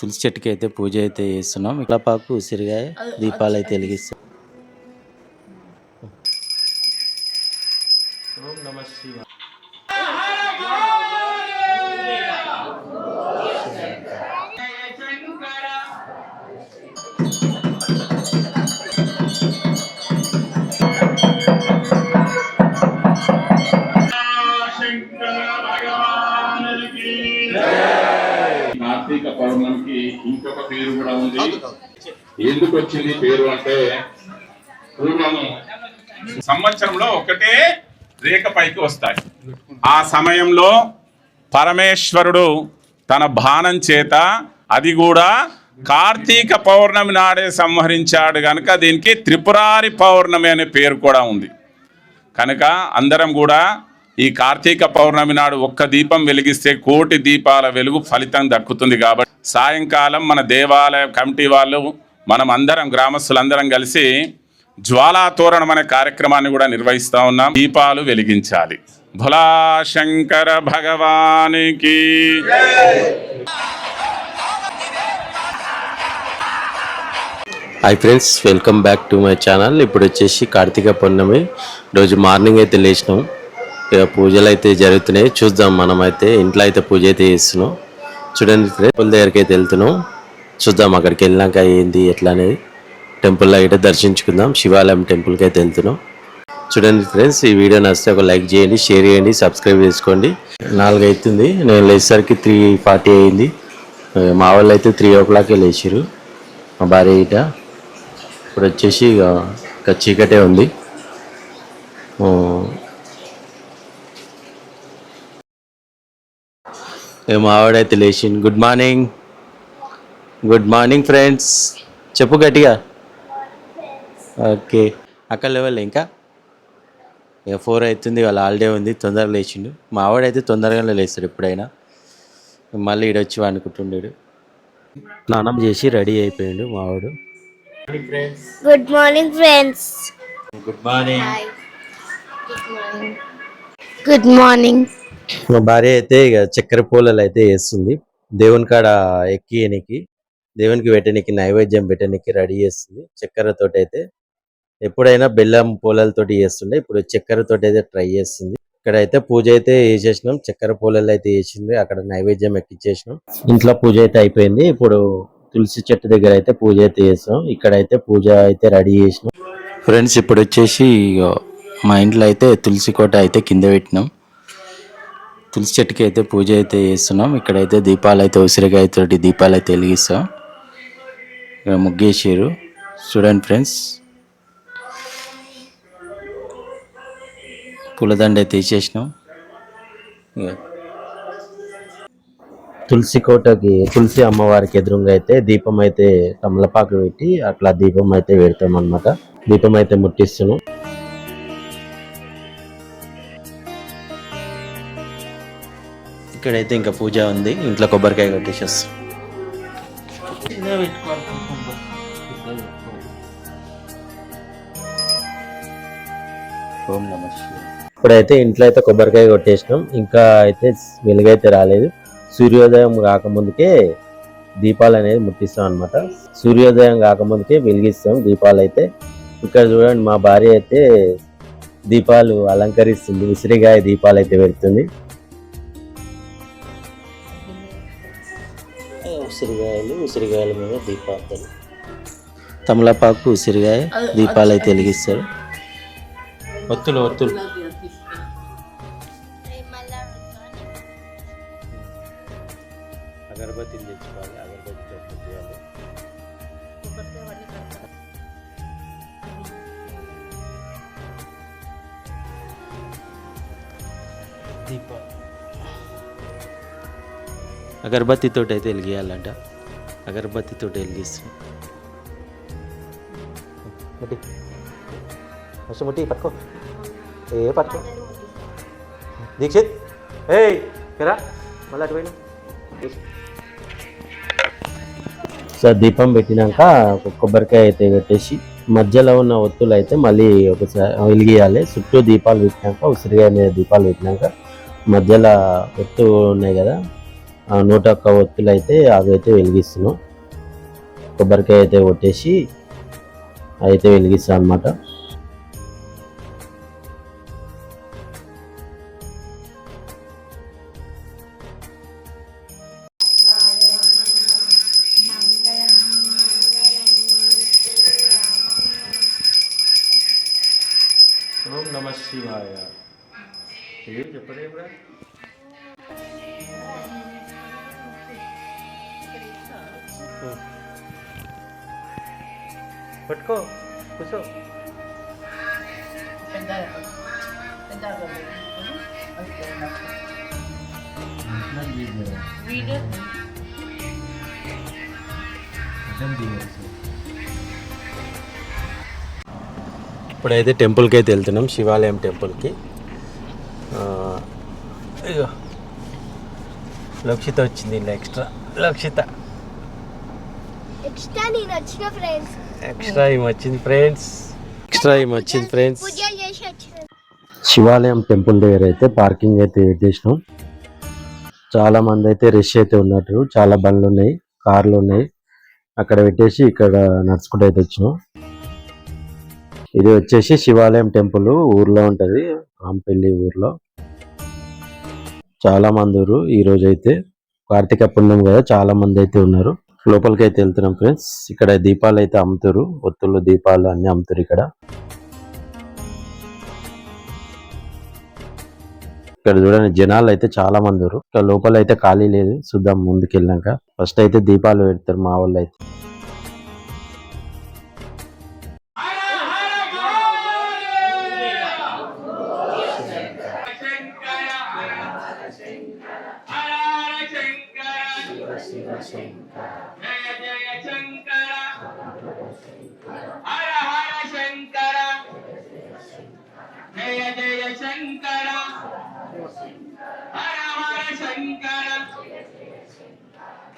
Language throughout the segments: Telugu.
తులసి చెట్టుకి అయితే పూజ అయితే చేస్తున్నాం. ఇక్కడపాకు ఉసిరిగాయ దీపాలు అయితే వెలిగిస్తాం పౌర్ణమికి ఇంకొక పేరు కూడా ఉంది. ఎందుకు వచ్చింది పేరు అంటే పూర్వము సంవత్సరంలో ఒకటే రేఖ పైకి వస్తాయి. ఆ సమయంలో పరమేశ్వరుడు తన బాణం చేత అది కూడా కార్తీక పౌర్ణమి నాడే సంహరించాడు కనుక దీనికి త్రిపురారి పౌర్ణమి అనే పేరు కూడా ఉంది. కనుక అందరం కూడా ఈ కార్తీక పౌర్ణమి నాడు ఒక్క దీపం వెలిగిస్తే కోటి దీపాల వెలుగు ఫలితం దక్కుతుంది కాబట్టి సాయంకాలం మన దేవాలయ కమిటీ వాళ్ళు మనం అందరం గ్రామస్తులందరం కలిసి జ్వాలా తోరణం అనే కార్యక్రమాన్ని కూడా నిర్వహిస్తూ ఉన్నాం. దీపాలు వెలిగించాలి. భోలా శంకర భగవానికి. Hi friends welcome back to my channel ఇప్పుడు వచ్చేసి కార్తీక పౌర్ణమి. రోజు మార్నింగ్ అయితే లేచినాం. పూజలు అయితే జరుగుతున్నాయి. చూద్దాం మనం అయితే ఇంట్లో అయితే పూజ అయితే చేస్తున్నాం. చూడండి ఫ్రెండ్స్ టెంపుల్ దగ్గరికి అయితే వెళ్తున్నాం. చూద్దాం అక్కడికి వెళ్ళినాక ఏంది ఎట్లా అనేది. టెంపుల్లో అయితే దర్శించుకుందాం. శివాలయం టెంపుల్కి అయితే వెళ్తున్నాం. చూడండి ఫ్రెండ్స్ ఈ వీడియో నచ్చితే ఒక లైక్ చేయండి షేర్ చేయండి సబ్స్క్రైబ్ చేసుకోండి. నాలుగు అవుతుంది నేను లేచేసరికి త్రీ ఫార్టీ అయింది. మా వాళ్ళు అయితే త్రీ ఓ క్లాకే లేచారు మా భార్య ఇట. ఇప్పుడు వచ్చేసి ఇక ఇక చీకటే ఉంది. ఆ, ఇక మా ఆవిడైతే లేచింది good morning good morning friends చెప్పు గట్టిగా. ఓకే అక్కడ లెవెల్ ఇంకా. ఇక ఫోర్ అవుతుంది వాళ్ళ హాలిడే ఉంది తొందరగా లేచిండు. మా ఆవిడైతే తొందరగానే లేస్తాడు ఎప్పుడైనా. మళ్ళీ ఈడొచ్చి వండుకుంటుండేడు. స్నానం చేసి రెడీ అయిపోయాడు మా ఆవిడ. Good morning friends good morning good morning మా భార్య అయితే ఇక చక్కెర పూలలు అయితే వేస్తుంది. దేవుని కాడ ఎక్కియనికి దేవునికి పెట్టనికి నైవేద్యం పెట్టనికి రెడీ చేస్తుంది. చక్కెరతోటి అయితే ఎప్పుడైనా బెల్లం పూలలతోటి చేస్తుండే ఇప్పుడు చక్కెరతోటి అయితే ట్రై చేస్తుంది. ఇక్కడ అయితే పూజ అయితే వేసేసినాం చక్కెర పూలలు అయితే వేసింది అక్కడ నైవేద్యం ఎక్కిచ్చేసినాం. ఇంట్లో పూజ అయితే అయిపోయింది. ఇప్పుడు తులసి చెట్టు దగ్గర అయితే పూజ అయితే చేసాం. ఇక్కడ అయితే పూజ అయితే రెడీ చేసినాం. ఫ్రెండ్స్ ఇప్పుడు వచ్చేసి మా ఇంట్లో అయితే తులసి కోట అయితే కింద పెట్టినాం. తులసి చెట్టుకి అయితే పూజ అయితే చేస్తున్నాం. ఇక్కడైతే దీపాలు అయితే ఉసిరికాయ దీపాలు అయితే వెలిగిస్తాం. ఇక్కడ ముగ్గేసారు చూడండి ఫ్రెండ్స్. పూలదండ అయితే తీసేసినాం. తులసి కోటకి తులసి అమ్మవారికి ఎదురుగా అయితే దీపం అయితే తమలపాకు పెట్టి అట్లా దీపం అయితే పెడతాం అనమాట దీపం అయితే ముట్టిస్తున్నాం. ఇక్కడైతే ఇంకా పూజ ఉంది. ఇంట్లో కొబ్బరికాయ కొట్టేసేస్తాం. ఓం నమ ఇప్పుడైతే ఇంట్లో అయితే కొబ్బరికాయ కొట్టేసినాం. ఇంకా అయితే వెలుగైతే రాలేదు. సూర్యోదయం కాకముందుకే దీపాలు అనేది ముట్టిస్తాం అన్నమాట. సూర్యోదయం కాకముందుకే వెలిగిస్తాం దీపాలు అయితే ఇక్కడ చూడండి మా భార్య అయితే దీపాలు అలంకరిస్తుంది. ఉసిరిగాయ దీపాలు అయితే పెడుతుంది. ఉసిరిగాయలు ఉసిరిగాయల మీద దీపాలు. తమలపాకు ఉసిరిగాయ దీపాలు అయితే వెలిగిస్తారు. ఒత్తులు ఒత్తులు. అగరబత్తితో అయితే వెలిగియాలంట. అగరబత్తితో వెలిగిస్తాం. ముట్టి. ఫస్ట్ ముట్టి పట్టుకో. ఏ పట్టుకో. దీక్షిత్. ఏయ్ కదా మళ్ళీ అటు పోయినా. సో దీపం పెట్టినాక ఒక కొబ్బరికాయ అయితే పెట్టేసి మధ్యలో ఉన్న ఒత్తులు అయితే మళ్ళీ ఒకసారి వెలిగియాలి. చుట్టూ దీపాలు పెట్టినాక ఉసిరికాయ మీద దీపాలు పెట్టినాక మధ్యలో ఒత్తు ఉన్నాయి కదా నూట ఒక్క ఒత్తులు అయితే అవి అయితే వెలిగిస్తున్నాం. కొబ్బరికాయ అయితే కొట్టేసి అయితే వెలిగిస్తాం అనమాట పట్టుకో కూర్చో ఇప్పుడైతే టెంపుల్కి అయితే వెళ్తున్నాం శివాలయం టెంపుల్కి. ఇగో లక్షిత వచ్చింది ఇలా ఎక్స్ట్రా. లక్షిత. ఎక్స్ట్రా నేను వచ్చిన ఫ్రెండ్స్. ఎక్స్ట్రా ఏమి వచ్చింది ఫ్రెండ్స్ ఎక్స్ట్రా ఏమి వచ్చింది ఫ్రెండ్స్ శివాలయం టెంపుల్ దగ్గర అయితే పార్కింగ్ అయితే వెయిట్ చేసినాం. చాలా మంది అయితే రష్ అయితే ఉన్నట్టు చాలా బండ్లు ఉన్నాయి కార్లు ఉన్నాయి. అక్కడ పెట్టేసి ఇక్కడ నడుచుకుంటూ అయితే వచ్చినాం. ఇది వచ్చేసి శివాలయం టెంపుల్ ఊర్లో ఉంటది రాంపల్లి ఊర్లో. చాలా మంది ఊరు ఈ రోజు అయితే. కార్తీక పుణ్యం కదా చాలా మంది అయితే ఉన్నారు. లోపలికి అయితే వెళ్తున్నాం ఫ్రెండ్స్. ఇక్కడ దీపాలు అయితే అమ్ముతారు ఒత్తులు దీపాలు అన్ని అమ్ముతారు ఇక్కడ. ఇక్కడ చూడండి జనాలు అయితే చాలా మంది ఇక్కడ లోపల అయితే ఖాళీ లేదు. చూద్దాం ముందుకు వెళ్ళాక ఫస్ట్ అయితే దీపాలు పెడతారు మా వాళ్ళు అయితే జయ జయ శంకర. హర హర శంకర.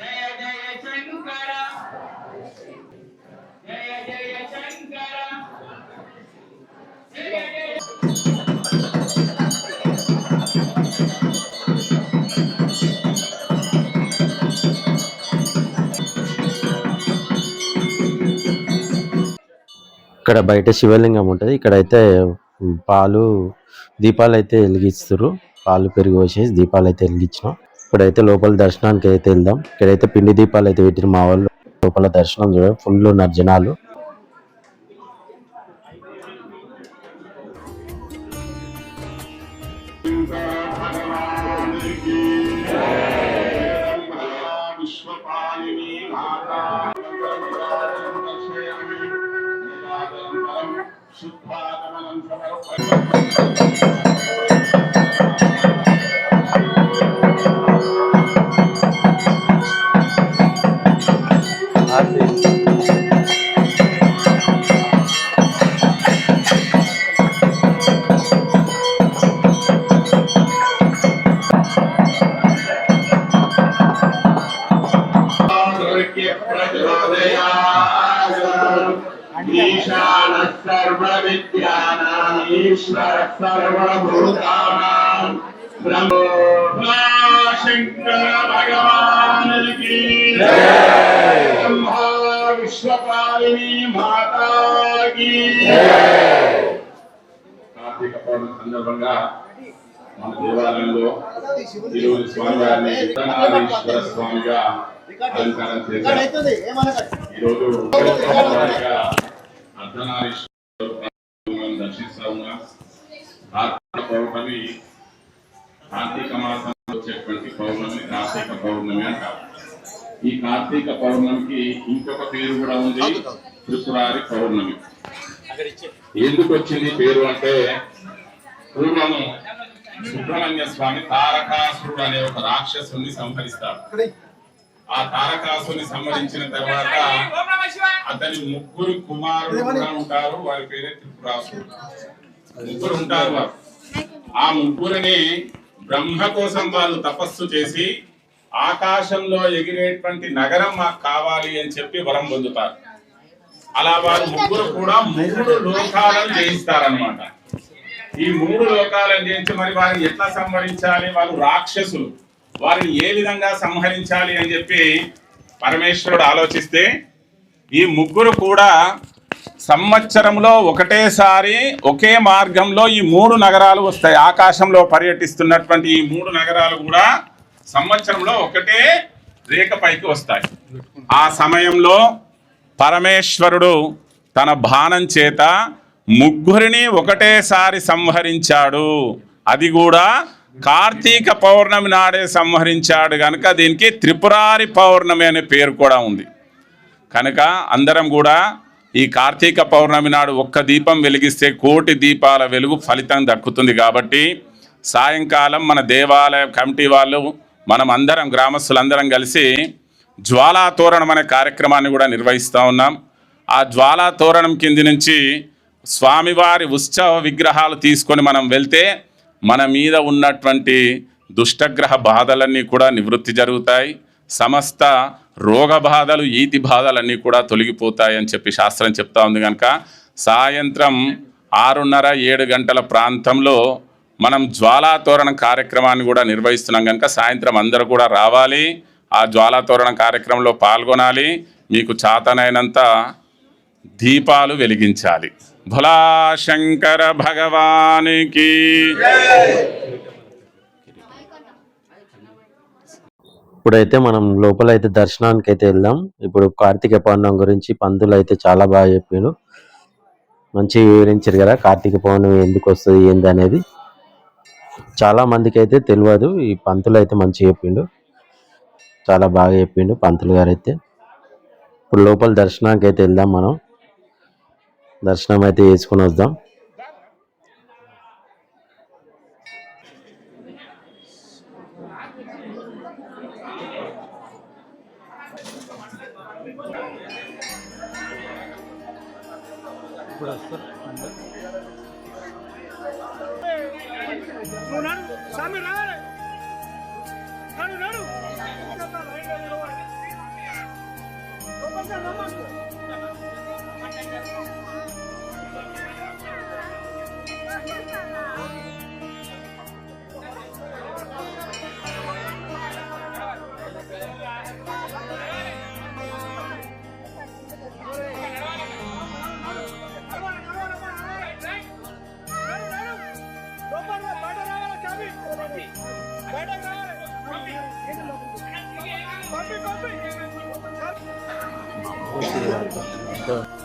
జయ జయ శంకర. జయ జయ శంకర. జయ జయ ఇక్కడ బయట శివలింగం ఉంటుంది. ఇక్కడ అయితే పాలు దీపాలు అయితే వెలిగిస్తారు పాలు పెరిగి పోసేసి దీపాలు అయితే వెలిగించినాం. ఇప్పుడైతే లోపల దర్శనానికి అయితే వెళ్దాం. ఇక్కడైతే పిండి దీపాలు అయితే పెట్టిన మా వాళ్ళు. లోపల దర్శనం చూడ ఫుల్ ఉన్నారు జనాలు భూతానాం బ్రహ్మా కార్తీక పౌర్ణమి సందర్భంగా మన దేవాలయంలో ఈరోజు స్వామివారిని విఠనాధీశ్వర స్వామిగా అలంకారం చేశారు ఈరోజు అర్ధనారీశ్వర దర్శిస్తా ఉన్నా పౌర్ణమి కార్తీక మాసంలో వచ్చేటువంటి పౌర్ణమి కార్తీక పౌర్ణమి అంటారు. ఈ కార్తీక పౌర్ణమికి ఇంకొక పేరు కూడా ఉంది త్రిపురారి పౌర్ణమి. ఎందుకు వచ్చింది పేరు అంటే పూర్వము సుబ్రహ్మణ్య స్వామి తారకాసురుడు అనే ఒక రాక్షసుని సంహరిస్తాడు. ఆ తారకాసుని సంహరించిన తర్వాత అతని ముగ్గురు కుమారులు కూడా ఉంటారు వారి పేరే త్రిపురాసురుడు. ముగ్గురు ఉంటారు వారు. ఆ ముగ్గురిని బ్రహ్మ కోసం వాళ్ళు తపస్సు చేసి ఆకాశంలో ఎగిరేటువంటి నగరం మాకు కావాలి అని చెప్పి వరం పొందుతారు. అలా వారు ముగ్గురు కూడా మూడు లోకాలను జయిస్తారనమాట ఈ మూడు లోకాలను జయించి మరి వారిని ఎట్లా సంహరించాలి? వారు రాక్షసులు. వారిని ఏ విధంగా సంహరించాలి అని చెప్పి పరమేశ్వరుడు ఆలోచిస్తే ఈ ముగ్గురు కూడా సంవత్సరంలో ఒకటేసారి ఒకే మార్గంలో ఈ మూడు నగరాలు వస్తాయి. ఆకాశంలో పర్యటిస్తున్నటువంటి ఈ మూడు నగరాలు కూడా సంవత్సరంలో ఒకటే రేఖ పైకి వస్తాయి. ఆ సమయంలో పరమేశ్వరుడు తన బాణం చేత ముగ్గురిని ఒకటేసారి సంహరించాడు. అది కూడా కార్తీక పౌర్ణమి నాడే సంహరించాడు కనుక దీనికి త్రిపురారి పౌర్ణమి అనే పేరు కూడా ఉంది. కనుక అందరం కూడా ఈ కార్తీక పౌర్ణమి నాడు ఒక్క దీపం వెలిగిస్తే కోటి దీపాల వెలుగు ఫలితం దక్కుతుంది కాబట్టి సాయంకాలం మన దేవాలయ కమిటీ వాళ్ళు మనం అందరం గ్రామస్తులందరం కలిసి జ్వాలా తోరణం అనే కార్యక్రమాన్ని కూడా నిర్వహిస్తూ ఉన్నాం. ఆ జ్వాలా తోరణం కింది నుంచి స్వామివారి ఉత్సవ విగ్రహాలు తీసుకొని మనం వెళ్తే మన మీద ఉన్నటువంటి దుష్టగ్రహ బాధలన్నీ కూడా నివృత్తి జరుగుతాయి. సమస్త రోగ బాధలు ఈతి బాధలన్నీ కూడా తొలగిపోతాయని చెప్పి శాస్త్రం చెప్తా ఉంది కనుక సాయంత్రం ఆరున్నర ఏడు గంటల ప్రాంతంలో మనం జ్వాలాతోరణ కార్యక్రమాన్ని కూడా నిర్వహిస్తున్నాం కనుక సాయంత్రం అందరూ కూడా రావాలి. ఆ జ్వాలాతోరణ కార్యక్రమంలో పాల్గొనాలి. మీకు చాతనైనంత దీపాలు వెలిగించాలి. భోలా శంకర భగవానికి ఇప్పుడైతే మనం లోపల అయితే దర్శనానికి అయితే వెళ్దాం. ఇప్పుడు కార్తీక పౌర్ణం గురించి పంతులు అయితే చాలా బాగా చెప్పిండు మంచి వివరించారు కదా కార్తీక పౌర్ణమి ఎందుకు వస్తుంది ఏంది అనేది చాలా మందికి అయితే తెలియదు ఈ పంతులు అయితే మంచి చెప్పిండు. చాలా బాగా చెప్పిండు పంతులు గారు అయితే ఇప్పుడు లోపల దర్శనానికి అయితే వెళ్దాం మనం. దర్శనం అయితే చేసుకుని వద్దాం. 对。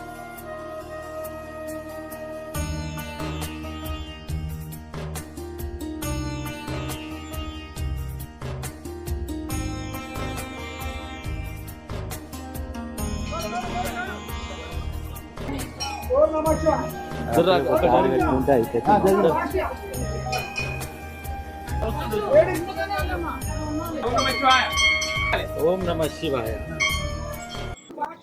जरा कोणता इथे हां ఓం నమ శివాయ.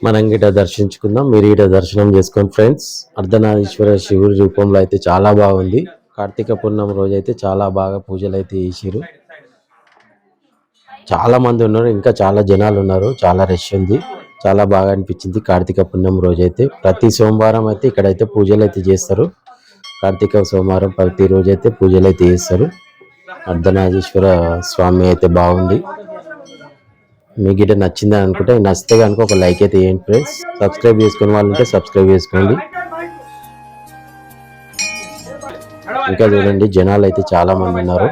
మనం గిట దర్శించుకుందాం. మీరు గిట దర్శనం చేసుకోండి ఫ్రెండ్స్. అర్ధనారీశ్వర శివుడి రూపంలో అయితే చాలా బాగుంది. కార్తీక పూర్ణం రోజు అయితే చాలా బాగా పూజలు అయితే చేసిరు చాలా మంది ఉన్నారు ఇంకా చాలా జనాలు ఉన్నారు. చాలా రష్ ఉంది. చాలా బాగా అనిపించింది కార్తీక పుణ్యం రోజు అయితే. ప్రతి సోమవారం అయితే ఇక్కడైతే పూజలు అయితే చేస్తారు. కార్తీక సోమవారం ప్రతి రోజు అయితే పూజలు అయితే చేస్తారు. అర్ధనాగేశ్వర స్వామి అయితే బాగుంది. మీకు గిట్ట నచ్చింది అనుకుంటే నచ్చితే కనుక ఒక లైక్ అయితే వేయండి ఫ్రెండ్స్. సబ్స్క్రైబ్ చేసుకునే వాళ్ళు ఉంటే సబ్స్క్రైబ్ చేసుకోండి. ఇంకా చూడండి జనాలు అయితే చాలా మంది ఉన్నారు.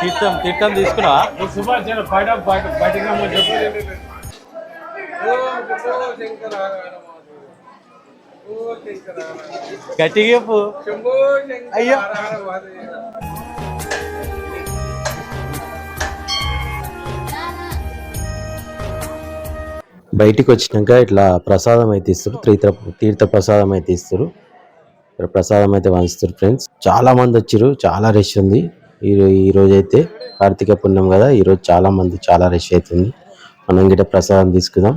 తీర్థం తీర్థం తీసుకున్నావా? సుభాష్ జన బయట బయట బయటకు రమ్మని చెప్పి. గట్టిగా చెప్పు. అయ్యో. బయటికి వచ్చినాక ఇట్లా ప్రసాదం అయితే ఇస్తారు. తీర్థ తీర్థ ప్రసాదం అయితే ఇస్తారు. ఇక్కడ ప్రసాదం అయితే వంచుతారు ఫ్రెండ్స్ చాలా మంది వచ్చారు చాలా రష్ ఉంది. ఈ ఈ అయితే కార్తీక పుణ్యం కదా ఈరోజు చాలామంది చాలా మంది చాలా రష్ అవుతుంది మనం గిట్ట ప్రసాదం తీసుకుందాం.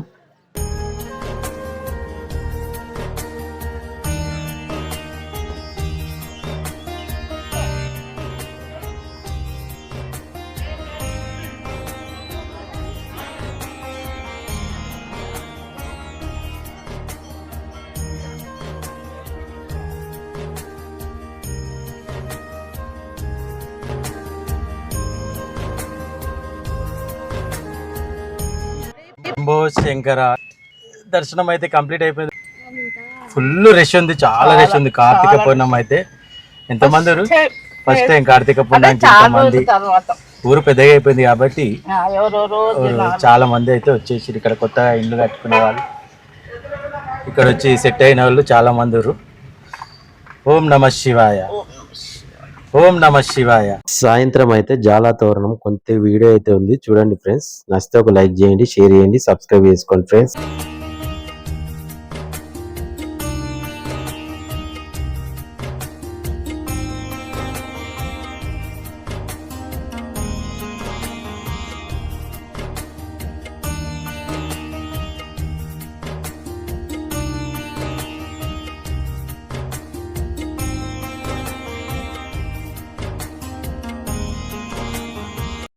శంభో శంకర దర్శనం అయితే కంప్లీట్ అయిపోయింది. ఫుల్ రష్ ఉంది చాలా రష్ ఉంది. కార్తీక పూర్ణం అయితే. ఎంతమంది ఫస్ట్ టైం కార్తీక పూర్ణానికి మంది ఊరు పెద్దగా అయిపోయింది కాబట్టి చాలా మంది అయితే వచ్చేసి ఇక్కడ కొత్తగా ఇల్లు కట్టుకునే వాళ్ళు. ఇక్కడ వచ్చి సెట్ అయిన వాళ్ళు చాలా మంది ఓం నమ శివాయ. ఓం నమ శివాయ. సాయంత్రం అయితే జాలా తోరణం కొంత వీడియో అయితే ఉంది. చూడండి ఫ్రెండ్స్. నచ్చితే ఒక లైక్ చేయండి షేర్ చేయండి సబ్స్క్రైబ్ చేసుకోండి ఫ్రెండ్స్.